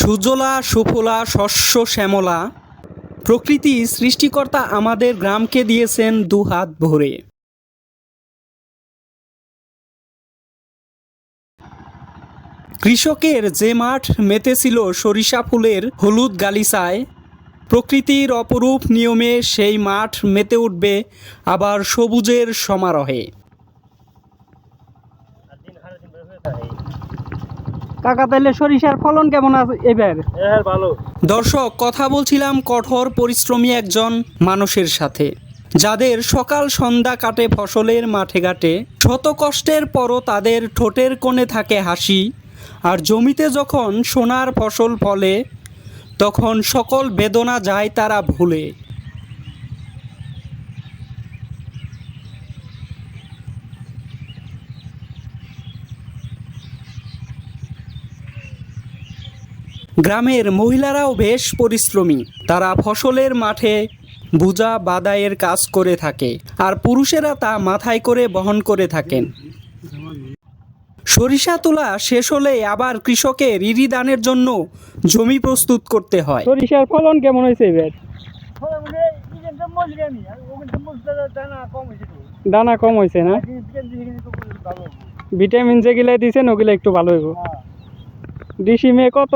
সুজলা, সুফলা, শস্য, শ্যামলা প্রকৃতি সৃষ্টিকর্তা আমাদের গ্রামকে দিয়েছেন দুহাত ভরে। কৃষকের যে মাঠ মেতেছিল সরিষা ফুলের হলুদ গালিচায়, প্রকৃতির অপরূপ নিয়মে সেই মাঠ মেতে উঠবে আবার সবুজের সমারোহে। কাকা তাহলে সরিষার ফলন কেমন আছে এবার হ্যাঁ ভালো। দর্শক কথা বলছিলাম কঠোর পরিশ্রমী একজন মানুষের সাথে যাদের সকাল সন্ধ্যা কাটে ফসলের মাঠে ঘাটে শত কষ্টের পরও তাদের ঠোঁটের কোণে থাকে হাসি আর জমিতে যখন সোনার ফসল ফলে তখন সকল বেদনা যায় তারা ভুলে। গ্রামের মহিলারাও বেশ পরিশ্রমী। তারা ফসলের মাঠে বুজা বাদাইয়ের কাজ করে থাকে আর পুরুষেরা তা মাথায় করে বহন করে থাকেন। সরিষা তোলা শেষ হলে আবার কৃষকের ইরি দানের জন্য জমি প্রস্তুত করতে হয়। সরিষার ফলন কেমন হয়েছে এবার? দানা কম হয়েছে না? ভিটামিন যেগুলো দিয়েছেন, ওগুলো একটু ভালো হইব। ডিসিমে কত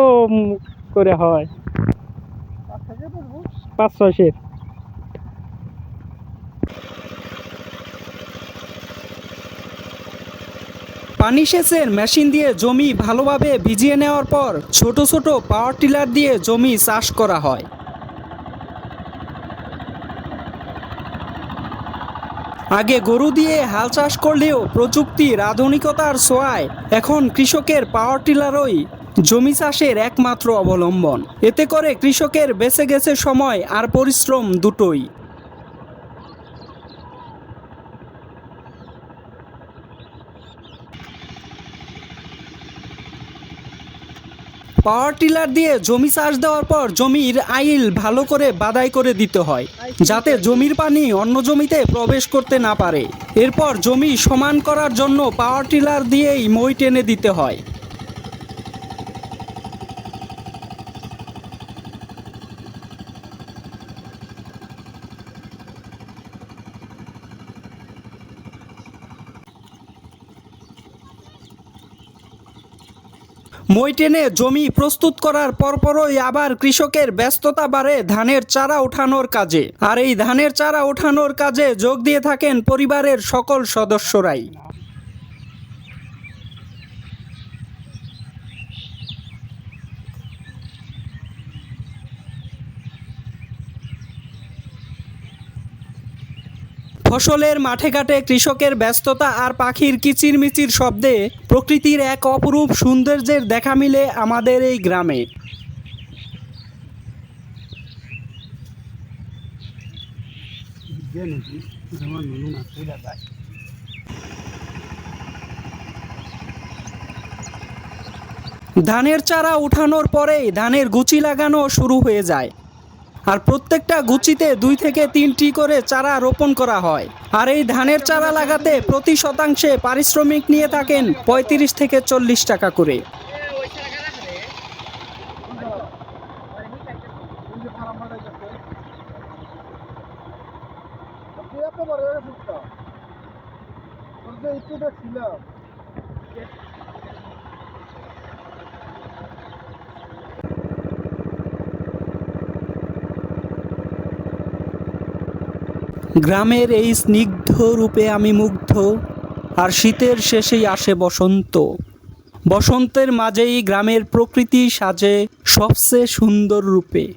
করে হয়? পাঁচ ছয় সের পানি সেচের মেশিন দিয়ে জমি ভালোভাবে ভিজিয়ে নেওয়ার পর ছোট ছোট পাওয়ার টিলার দিয়ে জমি চাষ করা হয়। আগে গরু দিয়ে হাল চাষ করলেও প্রযুক্তির আধুনিকতার ছোঁয়ায় এখন কৃষকের পাওয়ার টিলারই জমি চাষের একমাত্র অবলম্বন। এতে করে কৃষকের বেঁচে গেছে সময় আর পরিশ্রম দুটোই। পাওয়ার টিলার দিয়ে জমি চাষ দেওয়ার পর জমির আইল ভালো করে বাদাই করে দিতে হয়, যাতে জমির পানি অন্য জমিতে প্রবেশ করতে না পারে। এরপর জমি সমান করার জন্য পাওয়ার টিলার দিয়েই মই টেনে দিতে হয়। মই টেনে জমি প্রস্তুত করার পরপরই আবার কৃষকের ব্যস্ততা বাড়ে ধানের চারা ওঠানোর কাজে। আর এই ধানের চারা ওঠানোর কাজে যোগ দিয়ে থাকেন পরিবারের সকল সদস্যরাই। ফসলের মাঠে ঘাটে কৃষকের ব্যস্ততা আর পাখির কিচিরমিচির শব্দে প্রকৃতির এক অপরূপ সৌন্দর্যের দেখা মিলে আমাদের এই গ্রামে। ধানের চারা উঠানোর পরেই ধানের গুচি লাগানো শুরু হয়ে যায়। আর প্রত্যেকটা গুচিতে দুই থেকে তিনটি করে চারা রোপণ করা হয়। আর এই ধানের চারা লাগাতে প্রতি শতাংশে পারিশ্রমিক নিয়ে থাকেন পঁয়ত্রিশ থেকে চল্লিশ টাকা করে। গ্রামের এই স্নিগ্ধ রূপে আমি মুগ্ধ, আর শীতের শেষেই আসে বসন্ত। বসন্তের মাঝেই গ্রামের প্রকৃতি সাজে সবচেয়ে সুন্দর রূপে।